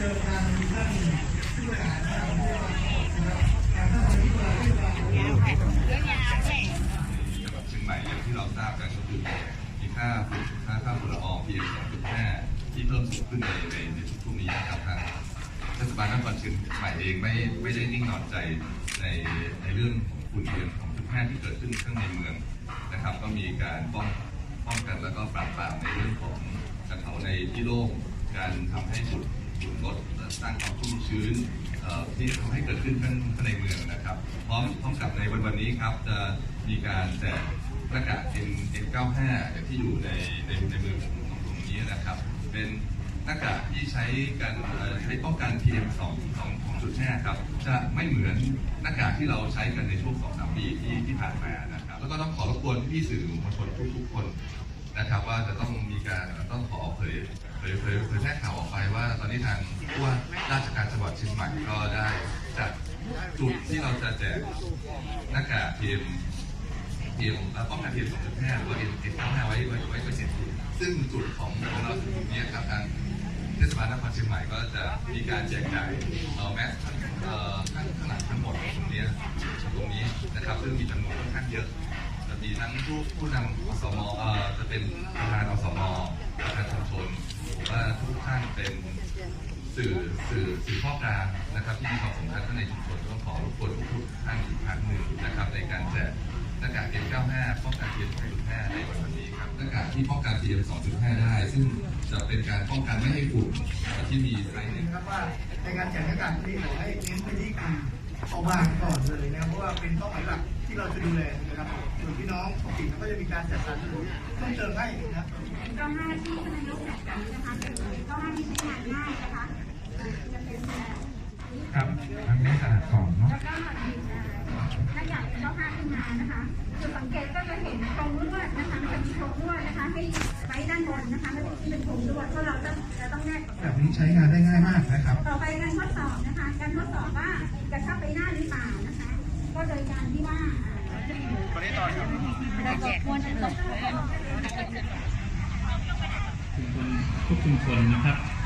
ใหม่อย่างที่เราทราบกันก็คือมีค่าฝุ่นค่าค่าฝุ่นละออง PM 2.5ที่เพิ่มสูงขึ้นในในในช่วงนี้นะครับทางเทศบาลนครเชียงใหม่เองไม่ไม่ได้นิ่งนอนใจในในเรื่องของฝุ่น PM 2.5ที่เกิดขึ้นข้างในเมืองนะครับ ก็มีการป้องป้องกันแล้วก็ปราบปรามในเรื่องของการเผาในที่โล่งการทำให้ฝุ่นฝุ่น ลดสร้างความชุ่มชื้นที่ทำให้เกิดขึ้นข้างข้างในเมืองนะครับ พร้อมพร้อมกับในวันวันนี้ครับจะมีการแจกหน้ากาก N N95 อย่างที่อยู่ในในในเมือผมตรงตรงนี้นะครับ เป็นหน้ากากที่ใช้กันใช้ป้องกัน PM 2 2 2.5ครับ จะไม่เหมือนหน้ากากที่เราใช้กันในช่วง 2-3 ปีที่ที่ผ่านมานะครับ แล้วก็ต้องขอรบกวนพี่สื่อมวลชนทุกๆคนนะครับ ว่าจะต้องมีการ ตอนนี้ทางผู้ว่าราชการจังหวัดเชียงใหม่ก็ได้จัดจุดที่เราจะแจกหน้ากากเพียมเพียมป้องกันเพียม2.5หรือว่าเอ็นเอ็น95ไว้ไว้ไว้ไว้เจ็ดจุดซึ่งจุดของของเราจุดนี้ครับทางเทศบาลนครเชียงใหม่ก็จะมีการแจกจ่ายเอ่อแมสเอ่อข้างข้างหลังทั้งหมดตรงนี้ตรงนี้นะครับซึ่งมีจำนวนค่อนข้างเยอะจะมีทั้งผู้ผู้นำอสมเอ่อจะเป็นประธานอสมประธานชุมชน ว่าทุกท่านเป็นสื่อสื่อสื่อข้อกลางนะครับ ที่มีความสำคัญทั้งในชุมชนก็ขอรบกวนทุกท่านอีกครั้งหนึ่งนะครับ ในการแจกหน้ากาก N95 ป้องกัน PM 2.5ในวันนี้ครับหน้ากากที่ป้องกัน PM 2.5 ได้ ซึ่งจะเป็นการป้องกันไม่ให้ฝุ่นที่มีไซส์หนึ่งนะครับว่าในการแจกหน้ากากที่เราให้เน้นไปที่กลุ่มเอาบางก่อนเลยนะเพราะว่าเป็นเป้าหมายหลัก ที่เราจะดูแลนะครับส่วนพี่น้องปกติเราก็จะมีการจัดสรรเพิ่มเติมให้นะครับก็ห้าที่ท่านนายกแจกกันนี้นะคะก็ห้าที่ใช้งานง่ายนะคะจะเป็นแบบครับทางนี้ขนาดกล่องเนาะแล้วก็ถ้าอยากเป็นก็ห้าขึ้นมานะคะจุดสังเกตก็จะเห็นโครงลวดนะคะมันจะมีโครงลวดนะคะให้ไว้ด้านบนนะคะแล้วที่เป็นโครงลวดเพราะเราต้องเราต้องแนบกับแบบนี้ใช้งานได้ง่ายมากนะครับ ต่อไปการทดสอบนะคะ การทดสอบว่ากระชับ ริการที่ว่าเราแจกควรจะตก ทุกชุมชนนะครับ